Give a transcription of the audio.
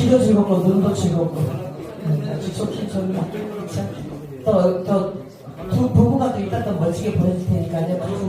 기도 즐겁고 눈도 즐겁고. 네, 같이 좋게 더더